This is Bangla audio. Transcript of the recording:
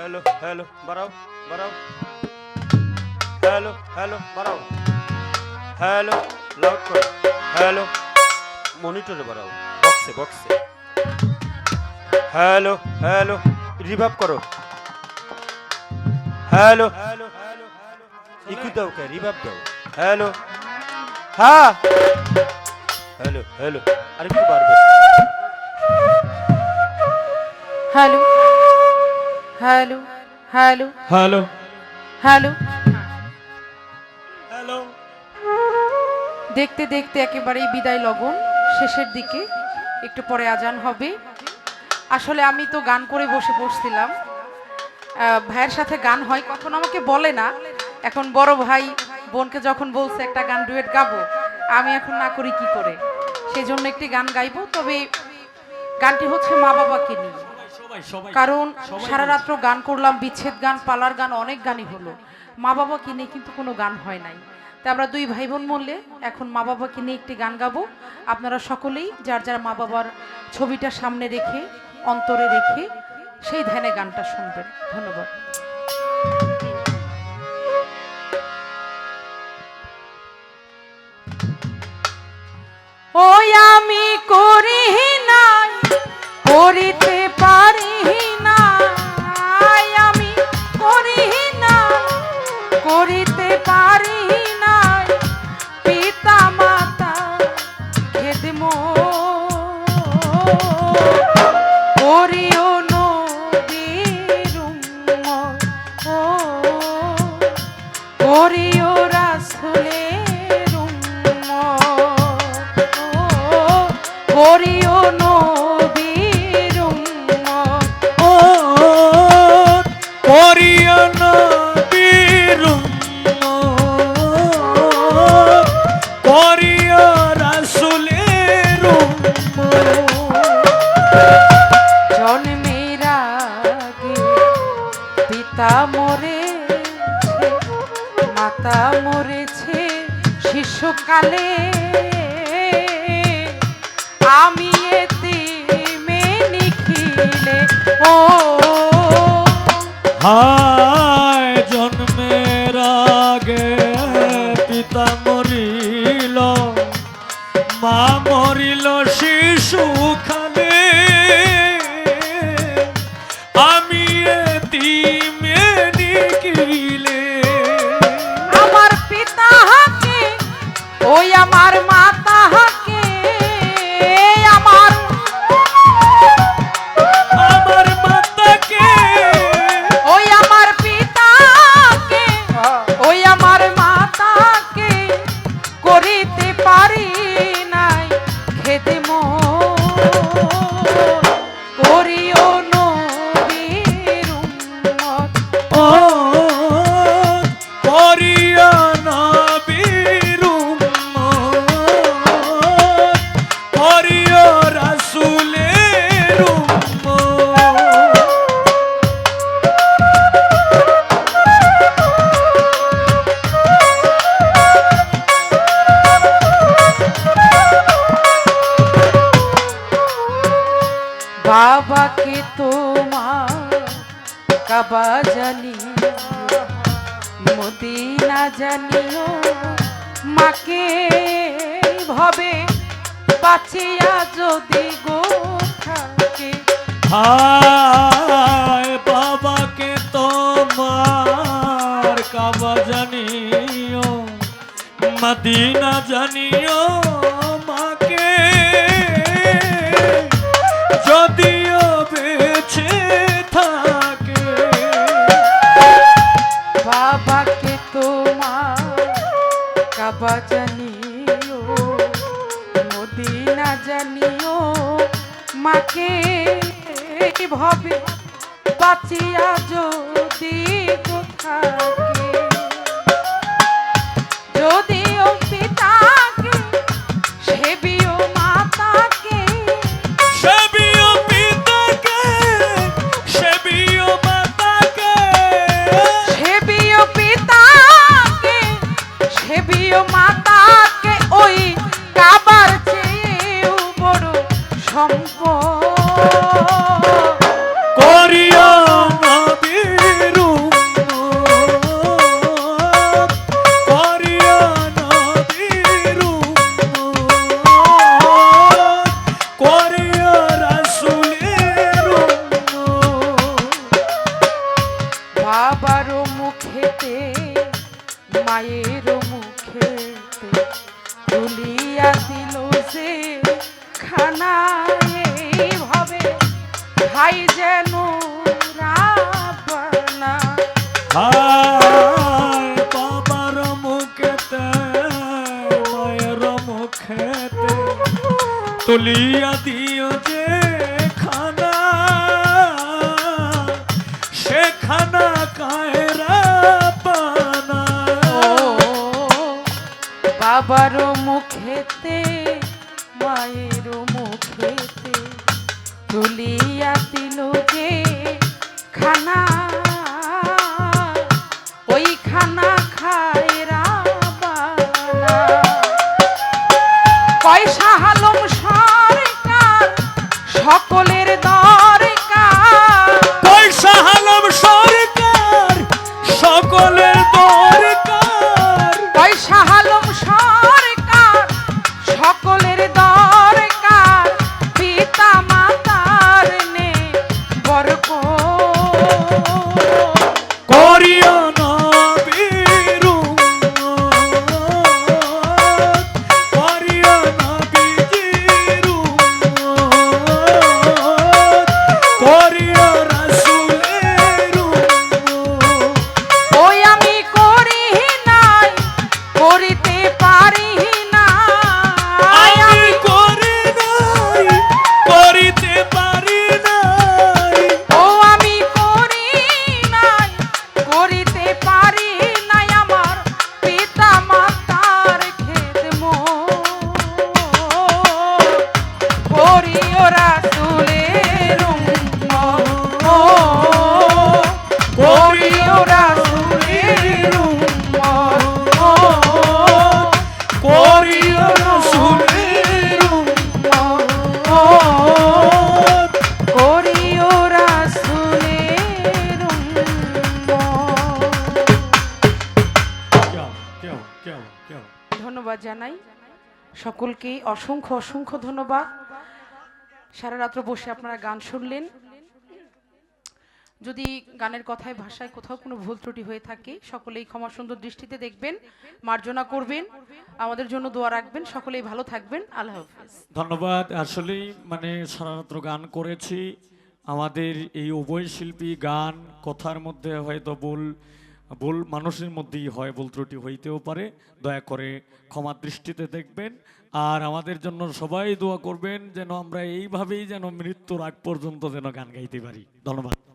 হ্যালো হ্যালো বাড়াও বাড়াও হ্যালো হ্যালো বাড়াও হ্যালো লাউড করো হ্যালো মনিটরে বাড়াও বক্সে বক্সে হ্যালো হ্যালো রিভাব করো হ্যালো হ্যালো হ্যালো ইকু দাও কে রিভাব দাও. হ্যালো হ্যাঁ হ্যালো হ্যালো আরেকটু বাড়বে। Hello hello hello hello hello hello দেখতে দেখতে একেবারেই বিদায় লগন শেষের দিকে। একটু পরে আজান হবে। আসলে আমি তো গান করে বসে পড়ছিলাম। আহ, ভাইয়ের সাথে গান হয় কখনো আমাকে বলে না। এখন বড় ভাই বোনকে যখন বলছে একটা গান ডুয়েট গাবো আমি এখন না করি কি করে? সেই জন্য একটি গান গাইবো তবে গানটি হচ্ছে মা বাবাকে নিয়ে। কারণ সারা রাত্র গান করলাম বিচ্ছেদ গান পালার গান অনেক গানই হলো। মা বাবাকে নিয়ে কিন্তু কোনো গান হয় নাই। তা আমরা দুই ভাই বোন বললে এখন মা বাবাকে নিয়ে একটি গান গাবো। আপনারা সকলেই যার যার মা বাবার ছবিটা সামনে রেখে অন্তরে রেখে সেই ধ্যানে গানটা শুনবেন। ধন্যবাদ। ওই আমি করি নাই করিতে শিশুকালে আমি এতে নিখিলে ও হায় জন্মের আগে পিতা মরিল মা মরিল শিশু খালে জানি, মদিনা জানিও মাকে ভবে বাঁচিয়া যদি গো থাকে। হায় বাবাকে তোমার কাবা জানিও, মদিনা জানিও মাকে। যদিও কাবা জানিও মদিনা জানিও মাকে ভবে বাঁচিয়া যদি কোথাকে যদিও তুলিয়া দিও যে খানা। সে খানা কায়রা পানা। ও তুলিয়া দিল খানা Oh. ধন্যবাদ জানাই। সকলকেই অসংখ্য অসংখ্য ধন্যবাদ। সারা রাত্র বসে আপনারা গান শুনলেন। যদি গানের কথায় ভাষায় কোথাও কোনো ভুল ত্রুটি হয়ে থাকে সকলেই ক্ষমা সুন্দর দৃষ্টিতে দেখবেন মার্জনা করবেন। আমাদের জন্য দোয়া রাখবেন। সকলেই ভালো থাকবেন। আল্লাহ হাফেজ। ধন্যবাদ। আসলেই মানে সারারাত্র গান করেছি। আমাদের এই উভয় শিল্পী গান কথার মধ্যে হয়তো ভুল ভুল মানুষের মধ্যেই হয়, ভুল ত্রুটি হইতেও পারে, দয়া করে ক্ষমা দৃষ্টিতে দেখবেন। আর আমাদের জন্য সবাই দোয়া করবেন যেন আমরা এইভাবেই যেন মৃত্যুর আগ পর্যন্ত যেন গান গাইতে পারি। ধন্যবাদ।